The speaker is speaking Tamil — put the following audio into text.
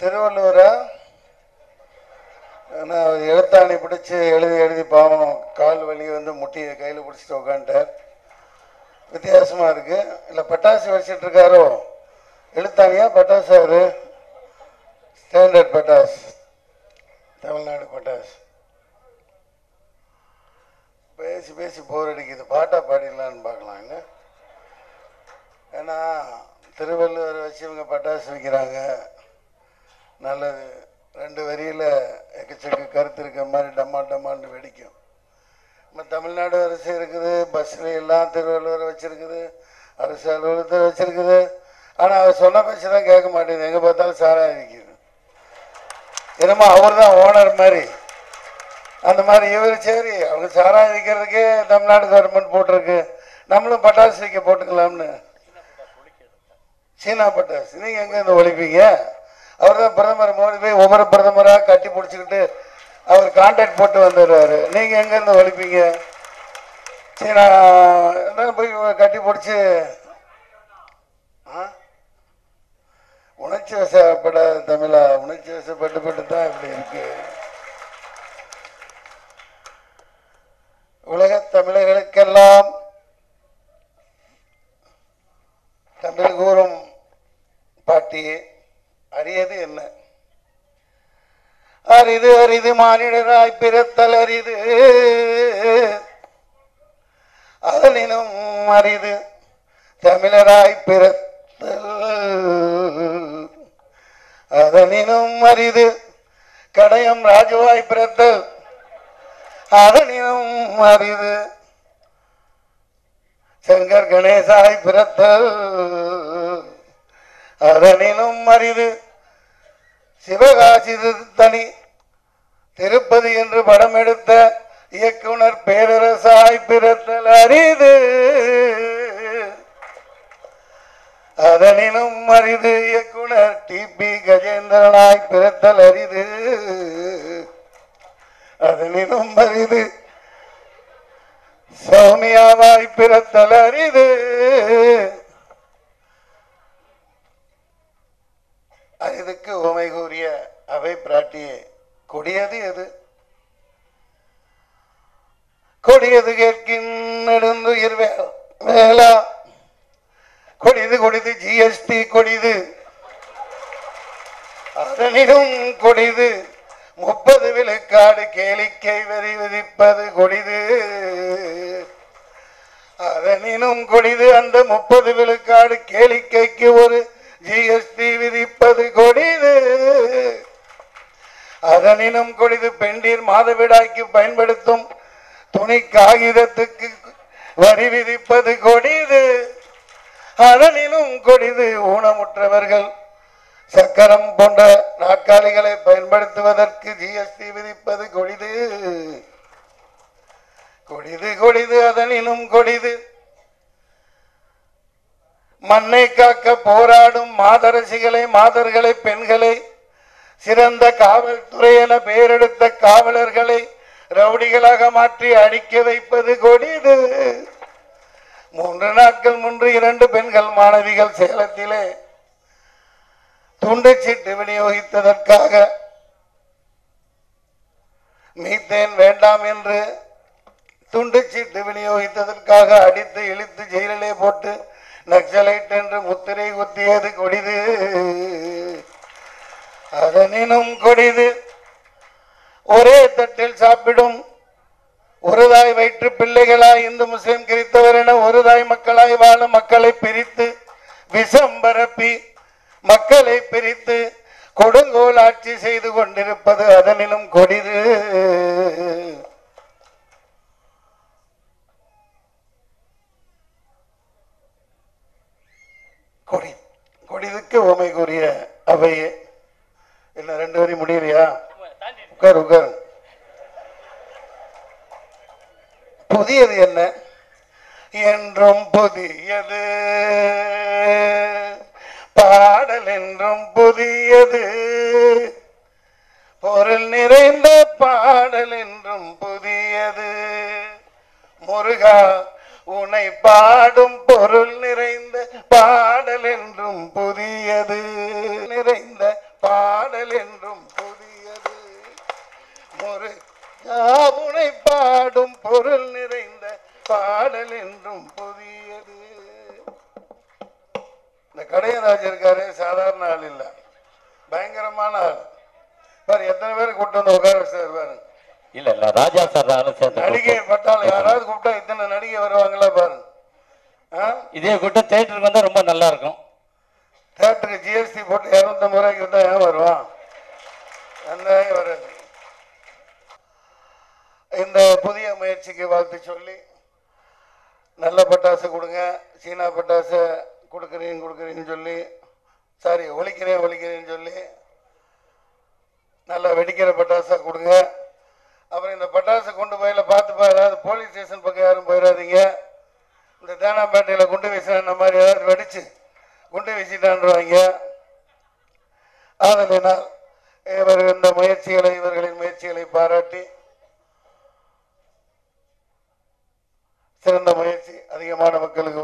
திருவள்ளுவரா நான் எழுத்தாணி பிடிச்சி எழுதி எழுதி பாவம் கால் வலி வந்து முட்டியை கையில் பிடிச்சிட்டு உட்காந்துட்டார் வித்தியாசமாக இருக்குது இல்லை பட்டாசு வச்சுட்டு இருக்காரோ? எழுத்தாணியா பட்டாசு அவரு? ஸ்டாண்டர்ட் பட்டாஸ் தமிழ்நாடு பட்டாஸ் பேசி பேசி போர் அடிக்குது. பாட்டா பாடிடலான்னு பார்க்கலாம் என்ன ஏன்னா திருவள்ளுவர் வச்சு இவங்க பட்டாசு வைக்கிறாங்க. நல்லது. ரெண்டு வரியில் எக்கச்சக்க கருத்து இருக்க மாதிரி டம்மா டம்மான்னு வெடிக்கும். நம்ம தமிழ்நாடு அரசு இருக்குது பஸ்ஸில் எல்லாம் திருவள்ளுவர் வச்சுருக்குது அரசு அலுவலகத்தில் வச்சுருக்குது. ஆனால் அவர் சொன்ன பேச்சு தான் கேட்க மாட்டேங்குது. எங்கே பார்த்தாலும் சாராக இருக்குது என்னமோ அவர் தான் ஓனர் மாதிரி. அந்த மாதிரி இவர் சரி அவங்க சாராயம் விற்கிறதுக்கே தமிழ்நாடு கவர்மெண்ட் போட்டிருக்கு. நம்மளும் பட்டாசு வைக்க போட்டுக்கலாம்னு. சீனா பட்டாசு. நீங்கள் எங்கேருந்து ஒழிப்பீங்க? அவர் தான் பிரதமர் மோடி போய் உமர பிரதமராக கட்டி பிடிச்சிக்கிட்டு அவர் கான்டாக்ட் போட்டு வந்துடுறாரு. நீங்கள் எங்கேருந்து வலிப்பீங்க? சீனா போய் கட்டி பிடிச்சி ஆ? உணர்ச்சி வசப்பட தமிழா உணர்ச்சி வசப்பட்டு பட்டு தான் இப்படி இருக்கு. உலக தமிழர்களுக்கெல்லாம் தமிழ் கூறும் பாட்டியே அரியது என்ன அரிது மானிடராய் பிறத்தல் அறிது அதனினும் அரிது தமிழராய் பிறத்தல் அதனினும் அரிது கடையம் ராஜுவாய் பிறத்தல் அதனினும் அரிது சங்கர் கணேசாய் பிறத்தல் அதனினும் அரிது சிவகாசி தனி திருப்பதி என்று படம் எடுத்த இயக்குனர் பேரரசாய் பிறத்தல் அரிது. அதனினும் அரிது இயக்குனர் டிபி கஜேந்திரனாய் பிறத்தல் அரிது. அதனினும் அரிது சௌமியாவாய் பிறத்தல் அரிது. அரிதுக்கு உமை கூறிய அவை பிராட்டியே கொடியது எது? கொடியது கேட்கின் நெடுந்துயிர் வே- வேளா. கொடிது கொடிது ஜிஎஸ்டி கொடிது. அதனினும் கொடிது. முப்பது விழுக்காடு கேளிக்கை வரி விதிப்பது கொடிது. அதனினும் கொடிது. அந்த முப்பது விழுக்காடு கேளிக்கைக்கு ஒரு தனினும் கொடிது பெண்டீர் மாதவிடாய்க்கு பயன்படுத்தும் துணி காகிதத்துக்கு வரி விதிப்பது கொடிது. அதனிலும் கொடிது ஊனமுற்றவர்கள். சக்கரம் போன்ற நாற்காலிகளை பயன்படுத்துவதற்கு ஜிஎஸ்டி விதிப்பது கொடிது. கொடிது கொடிது அதனினும் கொடிது. மண்ணை காக்க போராடும் மாதரசிகளை மாதர்களை பெண்களை சிறந்த காவல்துறை என பெயரெடுத்த காவலர்களை ரவுடிகளாக மாற்றி அடிக்க வைப்பது கொடிது. மூன்று நாட்கள் முன்று இரண்டு பெண்கள் மாணவிகள் சேலத்திலே துண்டுச்சீட்டு விநியோகித்ததற்காக மீத்தேன் வேண்டாம் என்று துண்டுச்சீட்டு விநியோகித்ததற்காக அடித்து இழுத்து ஜெயிலிலே போட்டு நக்சலைட் என்று முத்திரை குத்தியது கொடிது. அதனினும் கொடிது. ஒரே தட்டில் சாப்பிடும். ஒரு தாய் வயிற்று பிள்ளைகளாய் இந்து முஸ்லிம் கிறித்தவர் என ஒரு தாய் மக்களாய் வாழும் மக்களை பிரித்து விஷம் பரப்பி மக்களை பிரித்து கொடுங்கோல் ஆட்சி செய்து கொண்டிருப்பது அதனிலும் கொடிது. கொடி கொடிதுக்கு உமை கூறிய அவையே. சரி முடியலையா? உட்கார் உட்கார். புதியது என்ன? என்றும் புதியது. பாடல் என்றும் புதியது. பொருள் நிறைந்த பாடல் என்றும் புதியது. முருகா உனை பாடும் பொருள் நிறைந்த பாடல் என்றும் புதியது. இந்த கடையராஜ் இருக்காரு சாதாரண ஆள் இல்ல. பயங்கரமான ஆள். பாரு எத்தனை பேர் கூப்பிட்டு வந்து உட்கார வச்சார் பாருங்க இல்ல இல்ல ராஜா சார் நடிகை பட்டாளம் யாராவது கூப்பிட்டா இத்தனை நடிகை வருவாங்களா பாருங்க இதே கூட்டம் தேட்டருக்கு வந்தா ரொம்ப நல்லா இருக்கும். தேட்டருக்கு ஜிஎஸ்டி போட்டு இருநூத்தம்பது ரூபாய்க்கு இருந்தா ஏன் வருவான்? வராது? இந்த புதிய முயற்சிக்கு வாழ்த்து சொல்லி நல்ல பட்டாசு கொடுங்க சீனா பட்டாசு கொடுக்குறீங்க கொடுக்குறீங்கன்னு சொல்லி சாரி ஒழிக்கிறேன் ஒழிக்கிறேன்னு சொல்லி நல்லா வெடிக்கிற பட்டாசாக கொடுங்க. அப்புறம் இந்த பட்டாசை கொண்டு போயில பார்த்துப்பா ஏதாவது போலீஸ் ஸ்டேஷன் பக்கம் யாரும் போயிடாதீங்க. இந்த தேனாம்பேட்டையில் குண்டு வீசின இந்த மாதிரி ஏதாவது வெடிச்சு குண்டு வீசிட்டான்றவாங்க. ஆதலினால் இவர் இந்த முயற்சிகளை இவர்களின் முயற்சிகளை பாராட்டி சிறந்த முயற்சி அதிகமான மக்களுக்கு